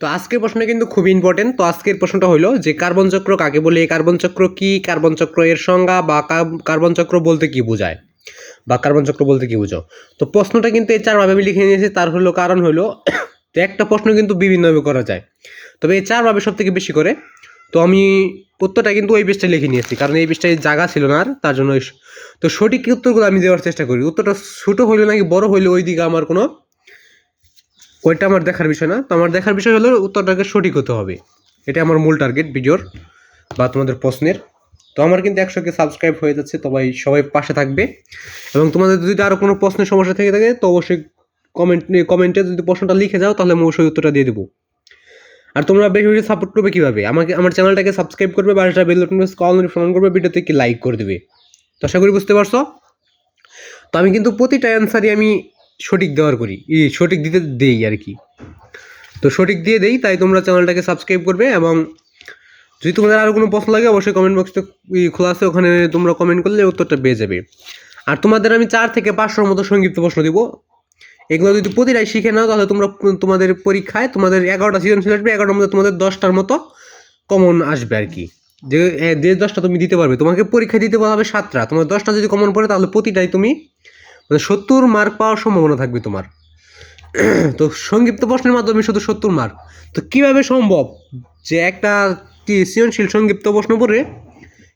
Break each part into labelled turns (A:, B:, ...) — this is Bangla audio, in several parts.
A: তো আজকের প্রশ্নটা কিন্তু খুব ইম্পর্টেন্ট তো আজকের প্রশ্নটা হলো যে কার্বন চক্র কাকে বলে? এই কার্বন চক্র কি? কার্বন চক্র এর সংজ্ঞা বা কার্বন চক্র বলতে কি বোঝায়? বা কার্বন চক্র বলতে কি বোঝো? তো প্রশ্নটা কিন্তু এই চারভাবে আমি লিখে নিয়েছি, তার হলো কারণ হলো যে একটা প্রশ্ন কিন্তু বিভিন্নভাবে করা যায়। তবে এই চারভাবে সব থেকে বেশি করে, তো আমি উত্তরটা কিন্তু ওই পেজটা লিখে নিয়েছি, কারণ এই পেজটায় জায়গা ছিল না আর, তার জন্য তো সঠিক উত্তরগুলো আমি দেওয়ার চেষ্টা করি। উত্তরটা ছোটো হইলে নাকি বড় হইলে ওই দিকে আমার কোনো ওইটা আমার দেখার বিষয় না। তো আমার দেখার বিষয় হলো উত্তরটাকে সঠিক হতে হবে। এটা আমার মূল টার্গেট ভিডিওর বা তোমাদের প্রশ্নের। তো আমার কিন্তু একশোকে সাবস্ক্রাইব হয়ে যাচ্ছে সবাই সবাই পাশে থাকবে। এবং তোমাদের যদি আরও কোনো প্রশ্নের সমস্যা থেকে থাকে, তো অবশ্যই কমেন্ট কমেন্টে যদি প্রশ্নটা লিখে যাও, তাহলে আমি অবশ্যই উত্তরটা দিয়ে দেবো। আর তোমরা বেশি বেশি সাপোর্ট করবে কীভাবে? আমাকে আমার চ্যানেলটাকে সাবস্ক্রাইব করবে বারোটা বেল বাটন কল নোটিফিকেশন করবে, ভিডিওতে কি লাইক করে দেবে। তো আশা করি বুঝতে পারছ? তো আমি কিন্তু প্রতিটা অ্যান্সারই আমি সঠিক দেওয়ার করি। সঠিক দিতে দেই আর কি। তো সঠিক দিয়ে দেই, তাই তোমরা চ্যানেলটাকে সাবস্ক্রাইব করবে এবং যদি তোমাদের আরও কোনো প্রশ্ন লাগে, অবশ্যই কমেন্ট বক্সটা খোলা আছে, ওখানে তোমরা কমেন্ট করলে উত্তরটা পেয়ে যাবে। আর তোমাদের আমি চার থেকে পাঁচশোর মতো সংক্ষিপ্ত প্রশ্ন দিব। এগুলো যদি প্রতিটাই শিখে নাও, তাহলে তোমরা তোমাদের পরীক্ষায় তোমাদের এগারোটা সৃজনশীল আসবে, এগারোটার মধ্যে তোমাদের দশটার মতো কমন আসবে আর কি। যে দশটা তুমি দিতে পারবে, তোমাকে পরীক্ষা দিতে হবে সাতটা। তোমার দশটা যদি কমন পড়ে, তাহলে প্রতিটাই তুমি মানে সত্তর মার্ক পাওয়ার সম্ভাবনা থাকবে তোমার। তো সংক্ষিপ্ত প্রশ্নের মাধ্যমে শুধু সত্তর মার্ক তো কীভাবে সম্ভব যে একটা কি সৃজনশীল সংক্ষিপ্ত প্রশ্ন পড়ে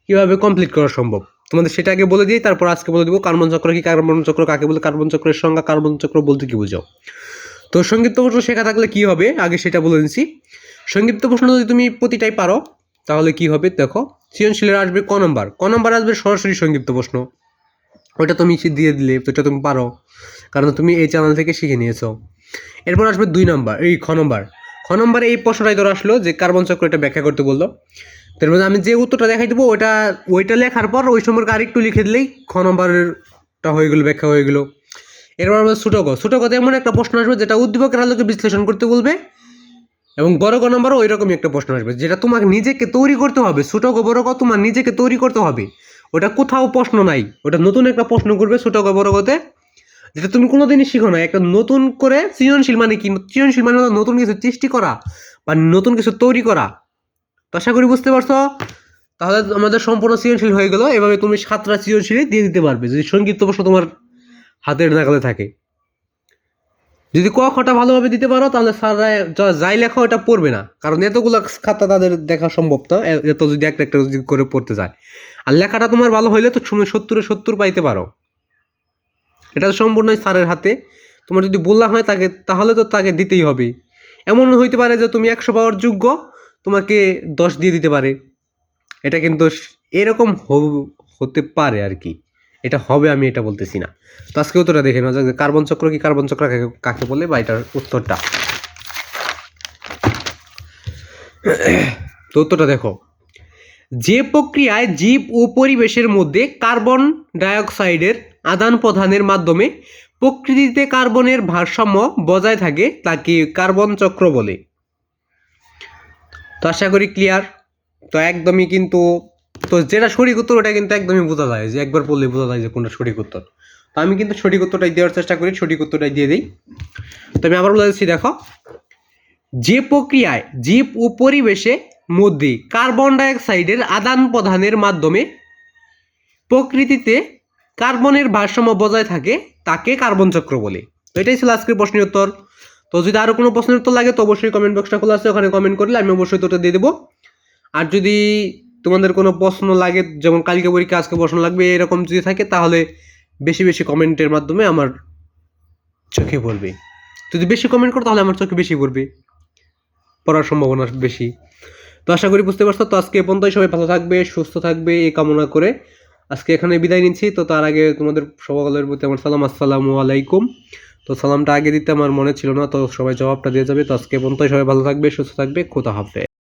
A: কীভাবে কমপ্লিট করা সম্ভব? তোমাদের সেটা আগে বলে দিই, তারপর আজকে বলে দিব কার্বন চক্র কি, কার্বন চক্র কাকে বলে, কার্বন চক্রের সংজ্ঞা, কার্বন চক্র বলতে কি বোঝাও? তো সংক্ষিপ্ত প্রশ্ন শেখা থাকলে কি হবে? আগে সেটা বলে দিচ্ছি সংক্ষিপ্ত প্রশ্ন যদি তুমি প্রতিটাই পারো, তাহলে কি হবে? দেখো, সৃজনশীলের আসবে ক নম্বর ক নম্বর আসবে সরাসরি সংক্ষিপ্ত প্রশ্ন। ওইটা তুমি দিয়ে দিলে এটা তুমি পারো। কারণ তুমি এই চ্যানেল থেকে শিখে নিয়েছো। এরপর আসবে দুই নম্বর এই খ নম্বর খ নম্বরে এই প্রশ্নটাই ধরো আসলো যে কার্বন চক্র এটা ব্যাখ্যা করতে বলল। তার মধ্যে আমি যে উত্তরটা দেখাই দেবো, ওইটা ওইটা লেখার পর ওই সম্পর্কে আরেকটু লিখে দিলেই খ নম্বরেরটা হয়ে গেলো, ব্যাখ্যা হয়ে গেলো। এরপর আমাদের ছোটো গ। এমন একটা প্রশ্ন আসবে যেটা উদ্দীপকের আলোকে বিশ্লেষণ করতে বলবে এবং বড় গ নম্বরও ওই রকমই একটা প্রশ্ন আসবে যেটা তোমাকে নিজেকে তৈরি করতে হবে। ছোটো বড় গ তোমার নিজেকে তৈরি করতে হবে। ওটা কোথাও প্রশ্ন নাই। ওটা নতুন একটা প্রশ্ন করবে ছোটো বড় করতে যেটা তুমি কোনো দিনই শিখো না। একটা নতুন করে সৃজনশীল মানে কি? সৃজনশীল মানে নতুন কিছু সৃষ্টি করা বা নতুন কিছু তৈরি করা। তো আশা করি বুঝতে পারছ? তাহলে আমাদের সম্পূর্ণ সৃজনশীল হয়ে গেলো। এভাবে তুমি সাতটা সৃজনশীল দিয়ে দিতে পারবে। যদি সংক্ষিপ্ত প্রশ্ন তোমার হাতের নাগালে থাকে। যদি ক খটা ভালোভাবে দিতে পারো, তাহলে স্যাররা যাই লেখা ওটা পড়বে না। কারণ এতগুলো খাতা তাদের দেখা সম্ভব এ- এত যদি একটা একটা যদি করে পড়তে যায়। আর লেখাটা তোমার ভালো হইলে তো সত্তরে সত্তর পাইতে পারো। এটা তো সম্পূর্ণই স্যারের হাতে। তোমার যদি বললা হয় তাকে তাহলে তো তাকে দিতেই হবে। এমন হইতে পারে যে তুমি একশো পাওয়ার যোগ্য, তোমাকে দশ দিয়ে দিতে পারে। এটা কিন্তু এরকম হতে পারে আর কি। এটা হবে, আমি এটা বলতেছি না। তো আজকে উত্তরটা দেখে নেওয়া যাক কার্বন চক্র কি কার্বন চক্র কাকে বলে, বা এটার উত্তরটা। তো উত্তরটা দেখো। যে প্রক্রিয়ায় জীব ও পরিবেশের মধ্যে কার্বন ডাইঅক্সাইডের আদান প্রদানের মাধ্যমে প্রকৃতিতে কার্বনের ভারসাম্য বজায় থাকে, তাকে কার্বন চক্র বলে। তো আশা করি ক্লিয়ার তো একদমই কিন্তু তো যেটা সঠিক উত্তর, ওটা কিন্তু একদমই বোঝা যায় যে একবার বললে বোঝা যায় যে কোনটা সঠিক উত্তর। তো আমি কিন্তু সঠিক উত্তরটাই দেওয়ার চেষ্টা করি, সঠিক উত্তরটাই দিয়ে দিই। তো আমি আবার বলে দিচ্ছি, দেখো। যে প্রক্রিয়ায় জীব ও পরিবেশে মধ্যে কার্বন ডাইঅক্সাইডের আদান প্রদানের মাধ্যমে প্রকৃতিতে কার্বনের ভারসাম্য বজায় থাকে, তাকে কার্বন চক্র বলে। তো এটাই ছিল আজকের প্রশ্নের উত্তর। তো যদি আরও কোনো প্রশ্নের উত্তর লাগে, তো অবশ্যই কমেন্ট বক্সটা খোলা আছে, ওখানে কমেন্ট করলে আমি অবশ্যই উত্তরটা দিয়ে দেবো। আর যদি তোমাদের কোনো প্রশ্ন লাগে, যেমন কালকে পরীক্ষা, আজকে প্রশ্ন লাগবে, এরকম যদি থাকে, তাহলে বেশি বেশি কমেন্টের মাধ্যমে আমার চোখে পড়বে। যদি বেশি কমেন্ট করো, তাহলে আমার চোখে বেশি পড়বে। পড়ার সম্ভাবনা বেশি। তো আশা করি বুঝতে পারছ। তো আজকে পর্যন্তই। সবাই ভালো থাকবে, সুস্থ থাকবে, এই কামনা করে আজকে এখানে বিদায় নিচ্ছি। তো তার আগে তোমাদের সকলের প্রতি আমার সালাম। আসসালামু আলাইকুম। তো সালামটা আগে দিতে আমার মনে ছিল না। তো সবাই জবাবটা দিয়ে যাবে। তো আজকে এ পর্যন্তই। সবাই ভালো থাকবে, সুস্থ থাকবে। খোদা হাফে